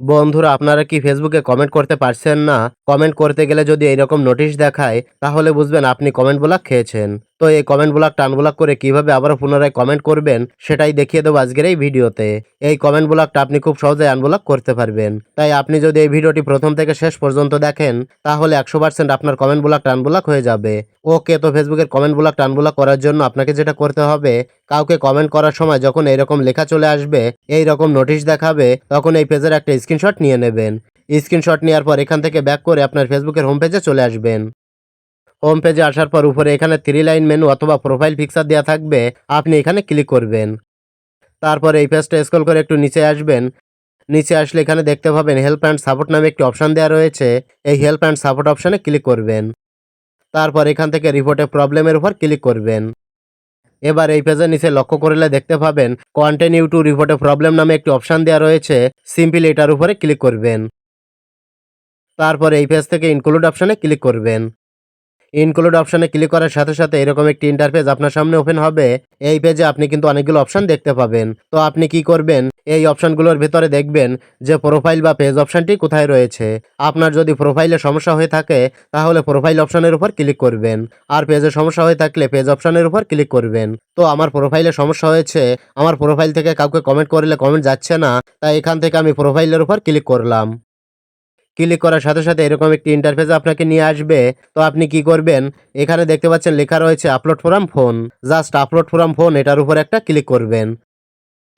বন্ধুরা, আপনারা কি ফেসবুকে কমেন্ট করতে পারছেন না? কমেন্ট করতে গেলে যদি এইরকম নোটিশ দেখায়, তাহলে বুঝবেন আপনি কমেন্ট ব্লক খেয়েছেন। তো এই কমেন্ট ব্লক টান ব্লক করে কীভাবে আবারও পুনরায় কমেন্ট করবেন, সেটাই দেখিয়ে দেবো আজকের এই ভিডিওতে। এই কমেন্ট ব্লকটা আপনি খুব সহজে আনব্লক করতে পারবেন। তাই আপনি যদি এই ভিডিওটি প্রথম থেকে শেষ পর্যন্ত দেখেন, তাহলে একশো পার্সেন্ট আপনার কমেন্ট ব্লক টান ব্লক হয়ে যাবে। ওকে তো ফেসবুকের কমেন্ট ব্লক টান ব্লক করার জন্য আপনাকে যেটা করতে হবে, কাউকে কমেন্ট করার সময় যখন এইরকম লেখা চলে আসবে এই রকম নোটিশ দেখাবে, তখন এই পেজের একটা স্ক্রিনশট নিয়ে নেবেন। স্ক্রিনশট নেওয়ার পর এখান থেকে ব্যাক করে আপনার ফেসবুকের হোম পেজে চলে আসবেন। হোম পেজে আসার পর উপরে এখানে থ্রি লাইন মেনু অথবা প্রোফাইল পিকচার দেওয়া থাকবে। আপনি এখানে ক্লিক করবেন। তারপর এই পেজটা স্ক্রল করে একটু নিচে আসবেন। নিচে আসলে এখানে দেখতে পাবেন হেল্প অ্যান্ড সাপোর্ট নামে একটি অপশান দেওয়া রয়েছে। এই হেল্প অ্যান্ড সাপোর্ট অপশানে ক্লিক করবেন। তারপর এখান থেকে রিপোর্টে প্রবলেমের উপর ক্লিক করবেন। এবার এই পেজের নিচে লক্ষ্য করলে দেখতে পাবেন কন্টিনিউ টু রিপোর্টে প্রবলেম নামে একটি অপশান দেওয়া রয়েছে। সিম্পলি এটার উপরে ক্লিক করবেন। তারপর এই পেজ থেকে ইনক্লুড অপশানে ক্লিক করবেন। ইনক্লুড অপশানে ক্লিক করার সাথে সাথে এরকম একটি ইন্টারফেস আপনার সামনে ওপেন হবে। এই পেজে আপনি কিন্তু অনেকগুলো অপশান দেখতে পাবেন। তো আপনি কি করবেন? এই অপশানগুলোর ভিতরে দেখবেন যে প্রোফাইল বা পেজ অপশানটি কোথায় রয়েছে। আপনার যদি প্রোফাইলে সমস্যা হয়ে থাকে, তাহলে প্রোফাইল অপশানের উপর ক্লিক করবেন। আর পেজে সমস্যা হয়ে থাকলে পেজ অপশানের উপর ক্লিক করবেন। তো আমার প্রোফাইলে সমস্যা হয়েছে, আমার প্রোফাইল থেকে কাউকে কমেন্ট করলে কমেন্ট যাচ্ছে না, তাই এখান থেকে আমি প্রোফাইলের উপর ক্লিক করলাম। ক্লিক করার সাথে সাথে এরকম একটি ইন্টারফেস আপনাকে নিয়ে আসবে। তো আপনি কি করবেন? এখানে দেখতে পাচ্ছেন লেখা রয়েছে upload from phone just upload from phone এটার উপর একটা ক্লিক করবেন।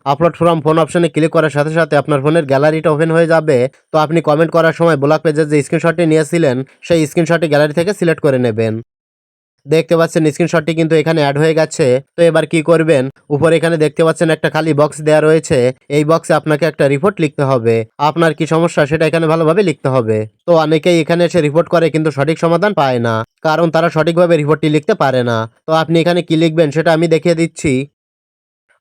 আপলোড ফ্রম ফোন অপশনে ক্লিক করার সাথে সাথে আপনার ফোনের গ্যালারিটা ওপেন হয়ে যাবে। তো আপনি কমেন্ট করার সময় ব্লক পেজের যে স্ক্রিনশটটি নিয়েছিলেন, সেই স্ক্রিনশটটি গ্যালারি থেকে সিলেক্ট করে নেবেন। দেখতে পাচ্ছেন স্ক্রিনশটটি কিন্তু এখানে অ্যাড হয়ে গেছে। তো এবার কি করবেন? উপরে এখানে দেখতে পাচ্ছেন একটা খালি বক্স দেওয়া রয়েছে। এই বক্সে আপনাকে একটা রিপোর্ট লিখতে হবে। আপনার কি সমস্যা? সেটা এখানে ভালোভাবে লিখতে হবে। তো অনেকেই এখানে এসে রিপোর্ট করে কিন্তু সঠিক সমাধান পায় না। কারণ তারা সঠিকভাবে রিপোর্টটি লিখতে পারে না। তো আপনি এখানে কি লিখবেন সেটা আমি দেখিয়ে দিচ্ছি।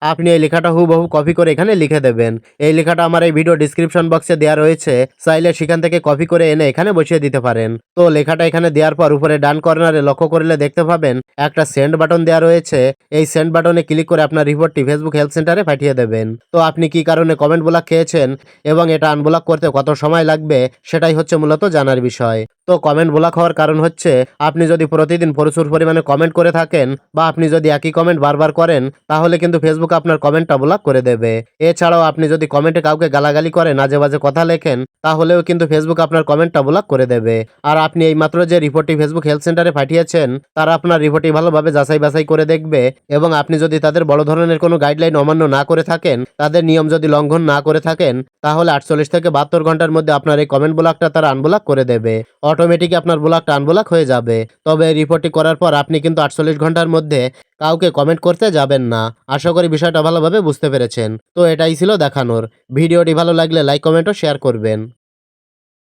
আপনি এই লেখাটা হুবহু কপি করে এখানে লিখে দেবেন। এই লেখাটা আমার এই ভিডিও ডিসক্রিপশন বক্সে দেওয়া রয়েছে। চাইলে সেখান থেকে কপি করে এনে এখানে বসিয়ে দিতে পারেন। তো লেখাটা এখানে দেওয়ার পর উপরে ডান কর্নারে লক্ষ্য করলে দেখতে পাবেন, একটা সেন্ড বাটন দেওয়া রয়েছে। এই সেন্ড বাটনে ক্লিক করে আপনার রিপোর্টটি ফেসবুক হেল্প সেন্টারে পাঠিয়ে দেবেন। তো আপনি কি কারণে কমেন্ট ব্লক খেয়েছেন এবং এটা আনব্লক করতে কত সময় লাগবে, সেটাই হচ্ছে মূলত জানার বিষয়। তো কমেন্ট ব্লক হওয়ার কারণ হচ্ছে, আপনি যদি প্রতিদিন প্রচুর পরিমাণে কমেন্ট করে থাকেন বা আপনি যদি একই কমেন্ট বারবার করেন, তাহলে কিন্তু ফেসবুক আপনার কমেন্টটা ব্লক করে দেবে। এছাড়াও আপনি যদি কমেন্টে কাউকে গালাগালি করেন আজে বাজে কথা লেখেন, তাহলেও কিন্তু ফেসবুক আপনার কমেন্টটা ব্লক করে দেবে। আর আপনি এই মাত্র যে রিপোর্টটি ফেসবুক হেলথ সেন্টারে পাঠিয়েছেন, তারা আপনার রিপোর্টটি ভালোভাবে যাচাই বাছাই করে দেখবে এবং আপনি যদি তাদের বড় ধরনের কোনো গাইডলাইন অমান্য না করে থাকেন, তাদের নিয়ম যদি লঙ্ঘন না করে থাকেন, তাহলে আটচল্লিশ থেকে বাহাত্তর ঘণ্টার মধ্যে আপনার এই কমেন্ট ব্লকটা তারা আনব্লক করে দেবে। অটোমেটিক আপনার ব্লকটা আনব্লক হয়ে যাবে। তবে রিপোর্টটি করার পর আপনি কিন্তু আটচল্লিশ ঘণ্টার মধ্যে কাউকে কমেন্ট করতে যাবেন না। আশা করি বিষয়টা ভালোভাবে বুঝতে পেরেছেন। তো এটাই ছিল দেখানোর। ভিডিওটি ভালো লাগলে লাইক কমেন্ট ও শেয়ার করবেন।